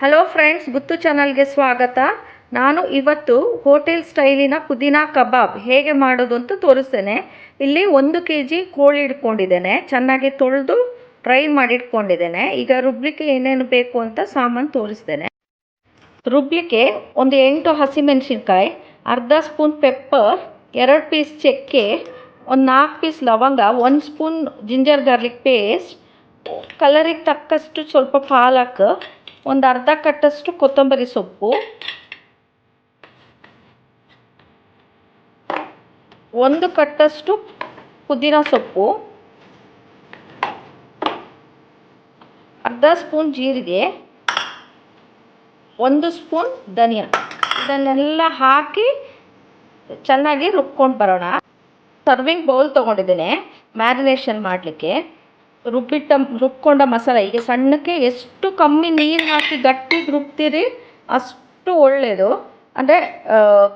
Hello friends ಗುತ್ತು ಚಾನಲ್ಗೆ ಸ್ವಾಗತ. ನಾನು ಇವತ್ತು ಹೋಟೆಲ್ ಸ್ಟೈಲಿನ ಪುದೀನಾ ಕಬಾಬ್ ಹೇಗೆ ಮಾಡೋದು ಅಂತ ತೋರಿಸ್ತೇನೆ. ಇಲ್ಲಿ ಒಂದು ಕೆ ಜಿ ಕೋಳಿ ಇಟ್ಕೊಂಡಿದ್ದೇನೆ. ಚೆನ್ನಾಗಿ ತೊಳೆದು ಡ್ರೈ ಮಾಡಿ ಇಟ್ಕೊಂಡಿದ್ದೇನೆ ಈಗ ರುಬ್ಲಿಕ್ಕೆ ಏನೇನು ಬೇಕು ಅಂತ ಸಾಮಾನು ತೋರಿಸ್ತೇನೆ. ರುಬ್ಲಿಕ್ಕೆ ಒಂದು ಎಂಟು ಹಸಿಮೆಣಸಿನ್ಕಾಯಿ, ಅರ್ಧ ಸ್ಪೂನ್ ಪೆಪ್ಪರ್ ಎರಡು ಪೀಸ್ ಚಕ್ಕೆ, ಒಂದು ನಾಲ್ಕು ಪೀಸ್ ಲವಂಗ, ಒಂದು ಸ್ಪೂನ್ ಜಿಂಜರ್ ಗಾರ್ಲಿಕ್ ಪೇಸ್ಟ್ ಕಲರಿಗೆ ತಕ್ಕಷ್ಟು ಸ್ವಲ್ಪ ಪಾಲಕ್ ಒಂದು ಅರ್ಧ ಕಟ್ಟಷ್ಟು ಕೊತ್ತಂಬರಿ ಸೊಪ್ಪು, ಒಂದು ಕಟ್ಟಷ್ಟು ಪುದೀನ ಸೊಪ್ಪು, ಅರ್ಧ ಸ್ಪೂನ್ ಜೀರಿಗೆ, ಒಂದು ಸ್ಪೂನ್ ಧನಿಯಾ. ಇದನ್ನೆಲ್ಲ ಹಾಕಿ ಚೆನ್ನಾಗಿ ರುಬ್ಕೊಂಡು ಬರೋಣ. ಸರ್ವಿಂಗ್ ಬೌಲ್ ತೊಗೊಂಡಿದ್ದೇನೆ ಮ್ಯಾರಿನೇಷನ್ ಮಾಡಲಿಕ್ಕೆ. ರುಬ್ಬಿಟ್ಟ, ರುಬ್ಕೊಂಡ ಮಸಾಲೆ. ಈಗ ಸಣ್ಣಕ್ಕೆ ಎಷ್ಟು ಕಮ್ಮಿ ನೀರು ಹಾಕಿ ಗಟ್ಟಿಗೆ ರುಬ್ತೀರಿ, ಅಷ್ಟು ಒಳ್ಳೆಯದು ಅಂದರೆ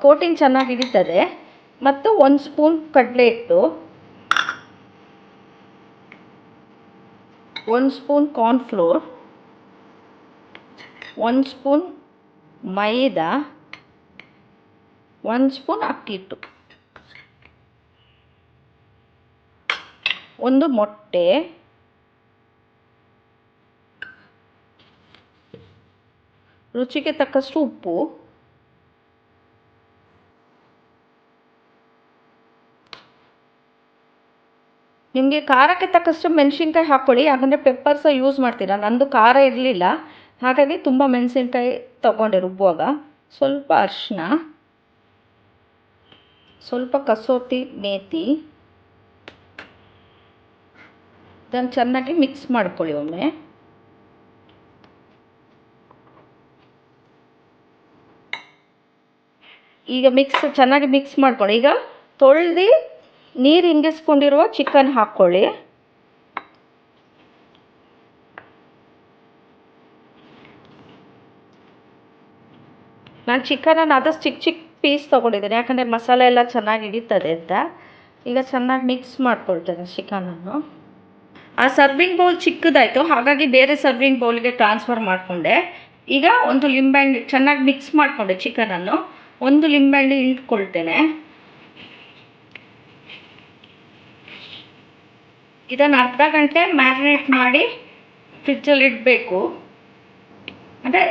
ಕೋಟಿಂಗ್ ಚೆನ್ನಾಗಿ ಹಿಡಿತದೆ. ಮತ್ತು ಒಂದು ಸ್ಪೂನ್ ಕಡಲೆ ಹಿಟ್ಟು. ಒಂದು ಸ್ಪೂನ್ ಕಾರ್ನ್ಫ್ಲೋರ್ ಒಂದು ಸ್ಪೂನ್ ಮೈದಾ. ಒಂದು ಸ್ಪೂನ್ ಅಕ್ಕಿ ಹಿಟ್ಟು. ಒಂದು ಮೊಟ್ಟೆ. ರುಚಿಗೆ ತಕ್ಕಷ್ಟು ಉಪ್ಪು. ನಿಮಗೆ ಖಾರಕ್ಕೆ ತಕ್ಕಷ್ಟು ಮೆಣಸಿನ್ಕಾಯಿ ಹಾಕ್ಕೊಳ್ಳಿ, ಯಾಕಂದರೆ ಪೆಪ್ಪರ್ ಸಹ ಯೂಸ್ ಮಾಡ್ತೀರಾ? ನಂದು ಖಾರ ಇರಲಿಲ್ಲ. ಹಾಗಾಗಿ ತುಂಬ ಮೆಣಸಿನ್ಕಾಯಿ ತಗೊಂಡೆ ರುಬ್ಬುವಾಗ ಸ್ವಲ್ಪ ಅರಿಶಿನ ಸ್ವಲ್ಪ ಕಸೂತಿ ಮೇತಿ. ಇದನ್ನು ಚೆನ್ನಾಗಿ ಮಿಕ್ಸ್ ಮಾಡ್ಕೊಳ್ಳಿ ಒಮ್ಮೆ. ಈಗ ಮಿಕ್ಸ್ ಚೆನ್ನಾಗಿ ಮಿಕ್ಸ್ ಮಾಡ್ಕೊಳ್ಳಿ. ಈಗ ತೊಳೆದು ನೀರು ಇಂಗಿಸ್ಕೊಂಡಿರುವ ಚಿಕನ್ ಹಾಕ್ಕೊಳ್ಳಿ. ನಾನು ಚಿಕನನ್ನು ಆದಷ್ಟು ಚಿಕ್ಕ ಚಿಕ್ಕ ಪೀಸ್ ತೊಗೊಂಡಿದ್ದೇನೆ. ಯಾಕಂದರೆ ಮಸಾಲೆ ಎಲ್ಲ ಚೆನ್ನಾಗಿ ಹಿಡಿತದೆ ಅಂತ. ಈಗ ಚೆನ್ನಾಗಿ ಮಿಕ್ಸ್ ಮಾಡ್ಕೊಳ್ತೇನೆ ಚಿಕನನ್ನು ಆ ಸರ್ವಿಂಗ್ ಬೌಲ್ ಚಿಕ್ಕದಾಯಿತು. ಹಾಗಾಗಿ ಬೇರೆ ಸರ್ವಿಂಗ್ ಬೌಲ್ಗೆ ಟ್ರಾನ್ಸ್ಫರ್ ಮಾಡಿಕೊಂಡೆ. ಈಗ ಒಂದು ಲಿಂಬೆ ಚೆನ್ನಾಗಿ ಮಿಕ್ಸ್ ಮಾಡಿಕೊಂಡೆ ಚಿಕನನ್ನು ಒಂದು ಲಿಂಬೆಹಣ್ಣು ಇಟ್ಕೊಳ್ತೇನೆ. ಇದನ್ನು ಅರ್ಧ ಗಂಟೆ ಮ್ಯಾರಿನೇಟ್ ಮಾಡಿ ಫ್ರಿಜ್ಜಲ್ಲಿ ಇಡಬೇಕು. ಅಂದರೆ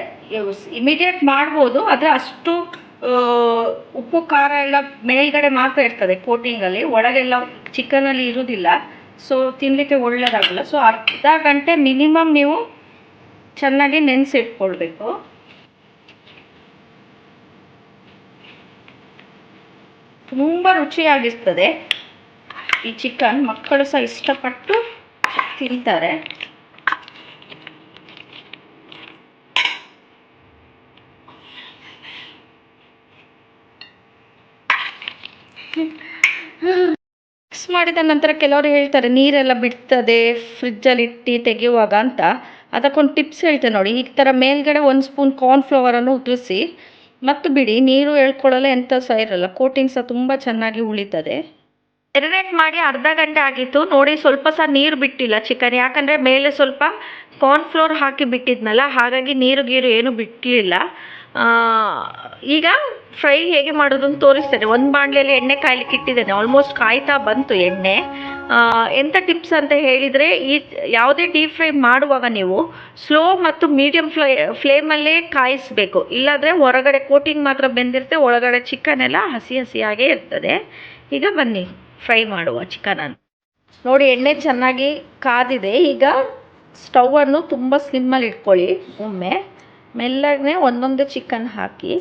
ಇಮಿಡಿಯೇಟ್ ಮಾಡ್ಬೋದು, ಆದರೆ ಅಷ್ಟು ಉಪ್ಪು, ಖಾರ ಎಲ್ಲ ಮೇಲ್ಗಡೆ ಮಾತ್ರ ಇರ್ತದೆ ಕೋಟಿಂಗಲ್ಲಿ, ಒಳಗೆಲ್ಲ ಚಿಕನಲ್ಲಿ ಇರೋದಿಲ್ಲ. ಸೊ ತಿನ್ನಲಿಕ್ಕೆ ಒಳ್ಳೆಯದಾಗಲ್ಲ ಸೊ ಅರ್ಧ ಗಂಟೆ ಮಿನಿಮಮ್ ನೀವು ಚೆನ್ನಾಗಿ ನೆನೆಸಿಟ್ಕೊಳ್ಬೇಕು. ತುಂಬ ರುಚಿಯಾಗಿರ್ತದೆ. ಈ ಚಿಕನ್ ಮಕ್ಕಳು ಸಹ ಇಷ್ಟಪಟ್ಟು ತಿಂತಾರೆ. ಮಿಕ್ಸ್ ಮಾಡಿದ ನಂತರ ಕೆಲವರು ಹೇಳ್ತಾರೆ, ನೀರೆಲ್ಲ ಬಿಡ್ತದೆ ಫ್ರಿಜ್ಜಲ್ಲಿ ಇಟ್ಟು ತೆಗೆಯುವಾಗ ಅಂತ. ಅದಕ್ಕೊಂದು ಟಿಪ್ಸ್ ಹೇಳ್ತೇನೆ ನೋಡಿ, ಈ ಥರ ಮೇಲ್ಗಡೆ ಒಂದು ಸ್ಪೂನ್ ಕಾರ್ನ್ ಕಾರ್ನ್ಫ್ಲವರನ್ನು ಉದುರಿಸಿ ಮತ್ತು ಬಿಡಿ, ನೀರು ಎಳ್ಕೊಳ್ಳಲ್ಲ ಎಂಥ ಸಹ ಇರಲ್ಲ. ಕೋಟಿಂಗ್ ಸಹ ತುಂಬ ಚೆನ್ನಾಗಿ ಉಳಿತದೆ. ಮೆರಿನೇಟ್ ಮಾಡಿ ಅರ್ಧ ಗಂಟೆ ಆಗಿತ್ತು. ನೋಡಿ, ಸ್ವಲ್ಪ ಸಹ ನೀರು ಬಿಟ್ಟಿಲ್ಲ ಚಿಕನ್. ಯಾಕಂದರೆ ಮೇಲೆ ಸ್ವಲ್ಪ ಕಾರ್ನ್ ಫ್ಲೋರ್ ಹಾಕಿ ಬಿಟ್ಟಿದ್ನಲ್ಲ, ಹಾಗಾಗಿ ನೀರು ಗೀರು ಏನು ಬಿಟ್ಟಿಲ್ಲ. ಈಗ ಫ್ರೈ ಹೇಗೆ ಮಾಡೋದು ಅಂತ ತೋರಿಸ್ತೇನೆ. ಒಂದು ಬಾಣಲೆಯಲ್ಲಿ ಎಣ್ಣೆ ಕಾಯ್ಲಿಕ್ಕೆ ಇಟ್ಟಿದ್ದೇನೆ. ಆಲ್ಮೋಸ್ಟ್ ಕಾಯ್ತಾ ಬಂತು ಎಣ್ಣೆ. ಎಂಥ ಟಿಪ್ಸ್ ಅಂತ ಹೇಳಿದರೆ, ಈ ಯಾವುದೇ ಡೀಪ್ ಫ್ರೈ ಮಾಡುವಾಗ ನೀವು ಸ್ಲೋ ಮತ್ತು ಮೀಡಿಯಮ್ ಫ್ಲೇ ಫ್ಲೇಮಲ್ಲೇ ಕಾಯಿಸಬೇಕು. ಇಲ್ಲಾಂದರೆ ಹೊರಗಡೆ ಕೋಟಿಂಗ್ ಮಾತ್ರ ಬೆಂದಿರುತ್ತೆ, ಒಳಗಡೆ ಚಿಕನ್ ಎಲ್ಲ ಹಸಿ ಹಸಿಯಾಗೇ ಇರ್ತದೆ. ಈಗ ಬನ್ನಿ ಫ್ರೈ ಮಾಡುವ ಚಿಕನನ್ನು ನೋಡಿ, ಎಣ್ಣೆ ಚೆನ್ನಾಗಿ ಕಾದಿದೆ. ಈಗ ಸ್ಟವನ್ನು ತುಂಬ ಸ್ಲಿಮ್ಮಲ್ಲಿ ಇಟ್ಕೊಳ್ಳಿ ಒಮ್ಮೆ. ಮೆಲ್ಲಗೆ ಒಂದೊಂದು ಚಿಕನ್ ಹಾಕಿ.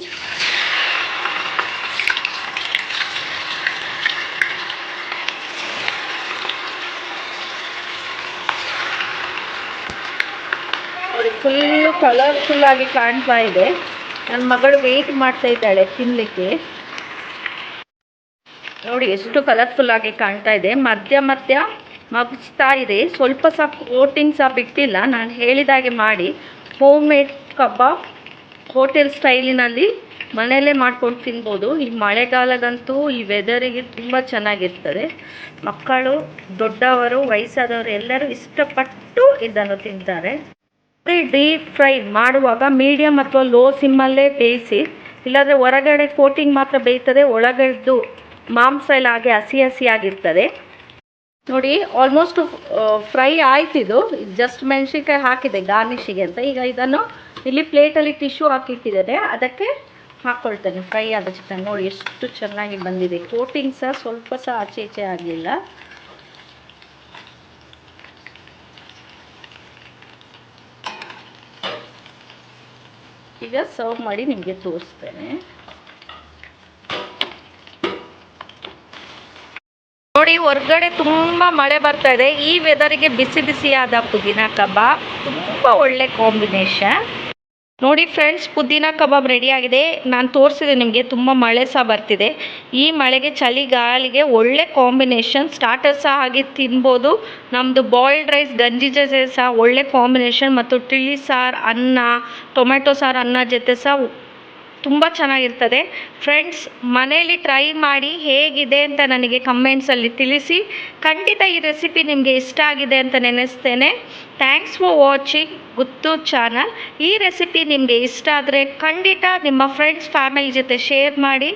ಫುಲ್ಲು ಕಲರ್ಫುಲ್ ಆಗಿ ಕಾಣ್ತಾ ಇದೆ. ನನ್ನ ಮಗಳು ವೆಯ್ಟ್ ಮಾಡ್ತಾ ಇದ್ದಾಳೆ ತಿನ್ನಲಿಕ್ಕೆ ನೋಡಿ, ಎಷ್ಟು ಕಲರ್ಫುಲ್ ಆಗಿ ಕಾಣ್ತಾ ಇದೆ. ಮಧ್ಯ ಮಧ್ಯ ಮಗಿಸ್ತಾ ಇದೆ. ಸ್ವಲ್ಪ ಸಹ ಕೋಟಿಂಗ್ ಸಹ ಬಿಟ್ಟಿಲ್ಲ. ನಾನು ಹೇಳಿದಾಗೆ ಮಾಡಿ. ಹೋಮ್ ಮೇಡ್ ಕಬಾಬ್ ಹೋಟೆಲ್ ಸ್ಟೈಲಿನಲ್ಲಿ ಮನೆಯಲ್ಲೇ ಮಾಡ್ಕೊಂಡು ತಿನ್ಬೋದು. ಈ ಮಳೆಗಾಲದಂತೂ ಈ ವೆದರಿಗೆ ತುಂಬ ಚೆನ್ನಾಗಿರ್ತದೆ. ಮಕ್ಕಳು, ದೊಡ್ಡವರು, ವಯಸ್ಸಾದವರು ಎಲ್ಲರೂ ಇಷ್ಟಪಟ್ಟು ಇದನ್ನು ತಿಂತಾರೆ. ಡೀಪ್ ಫ್ರೈ ಮಾಡುವಾಗ ಮೀಡಿಯಮ್ ಅಥವಾ ಲೋ ಸಿಮ್ಮಲ್ಲೇ ಬೇಯಿಸಿ, ಇಲ್ಲಾಂದರೆ ಹೊರಗಡೆ ಕೋಟಿಂಗ್ ಮಾತ್ರ ಬೇಯ್ತದೆ ಒಳಗಡೆದು ಮಾಂಸ ಎಲ್ಲ ಹಾಗೆ ಹಸಿ ಹಸಿಯಾಗಿರ್ತದೆ. ನೋಡಿ ಆಲ್ಮೋಸ್ಟ್ ಫ್ರೈ ಆಯ್ತಿದು ಜಸ್ಟ್ ಮೆಣಸಿನ್ಕಾಯಿ ಹಾಕಿದೆ ಗಾರ್ನಿಶಿಗೆ ಅಂತ. ಈಗ ಇದನ್ನು ಇಲ್ಲಿ ಪ್ಲೇಟಲ್ಲಿ ಟಿಶ್ಯೂ ಹಾಕಿಟ್ಟಿದ್ದೇನೆ. ಅದಕ್ಕೆ ಹಾಕ್ಕೊಳ್ತೇನೆ ಫ್ರೈ ಆದ ಚಿಕನ್ ನೋಡಿ, ಎಷ್ಟು ಚೆನ್ನಾಗಿ ಬಂದಿದೆ. ಕೋಟಿಂಗ್ ಸಹ ಸ್ವಲ್ಪ ಸಹ ಆಚೆ ಈಚೆ ಆಗಲಿಲ್ಲ. ಈಗ ಸರ್ವ್ ಮಾಡಿ ನಿಮಗೆ ತೋರಿಸ್ತೇನೆ. ನೋಡಿ ಹೊರ್ಗಡೆ ತುಂಬ ಮಳೆ ಬರ್ತಾ ಇದೆ. ಈ ವೆದರಿಗೆ ಬಿಸಿ ಬಿಸಿಯಾದ ಪುದೀನ ಕಬಾಬ್ ತುಂಬ ಒಳ್ಳೆ ಕಾಂಬಿನೇಷನ್ ನೋಡಿ ಫ್ರೆಂಡ್ಸ್ ಪುದೀನ ಕಬಾಬ್ ರೆಡಿ ಆಗಿದೆ. ನಾನು ತೋರಿಸಿದೆ ನಿಮಗೆ, ತುಂಬ ಮಳೆ ಸಹ ಬರ್ತಿದೆ. ಈ ಮಳೆಗೆ ಚಳಿಗಾಲಿಗೆ ಒಳ್ಳೆ ಕಾಂಬಿನೇಷನ್ ಸ್ಟಾರ್ಟರ್ ಸಹ ಹಾಗೆ ತಿನ್ಬೋದು. ನಮ್ಮದು ಬಾಯ್ಲ್ಡ್ ರೈಸ್ ಗಂಜಿ ಜೊತೆ ಸಹ ಒಳ್ಳೆ ಕಾಂಬಿನೇಷನ್ ಮತ್ತು ತಿಳಿ ಸಾರು, ಅನ್ನ ಟೊಮೆಟೊ ಸಾರು, ಅನ್ನ ಜೊತೆ ಸಹ ತುಂಬ ಚೆನ್ನಾಗಿರ್ತದೆ. ಫ್ರೆಂಡ್ಸ್ ಮನೇಲಿ ಟ್ರೈ ಮಾಡಿ ಹೇಗಿದೆ ಅಂತ ನನಗೆ ಕಮೆಂಟ್ಸಲ್ಲಿ ತಿಳಿಸಿ, ಖಂಡಿತ ಈ ರೆಸಿಪಿ ನಿಮಗೆ ಇಷ್ಟ ಆಗಿದೆ ಅಂತ ನೆನೆಸ್ತೇನೆ. Thanks for watching Guttu channel ಈ ರೆಸಿಪಿ ನಿಮಗೆ ಇಷ್ಟ ಆದರೆ ಖಂಡಿತ ನಿಮ್ಮ ಫ್ರೆಂಡ್ಸ್ ಫ್ಯಾಮಿಲಿ ಜೊತೆ ಶೇರ್ ಮಾಡಿ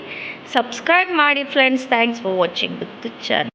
ಸಬ್ಸ್ಕ್ರೈಬ್ ಮಾಡಿ friends thanks for watching Guttu channel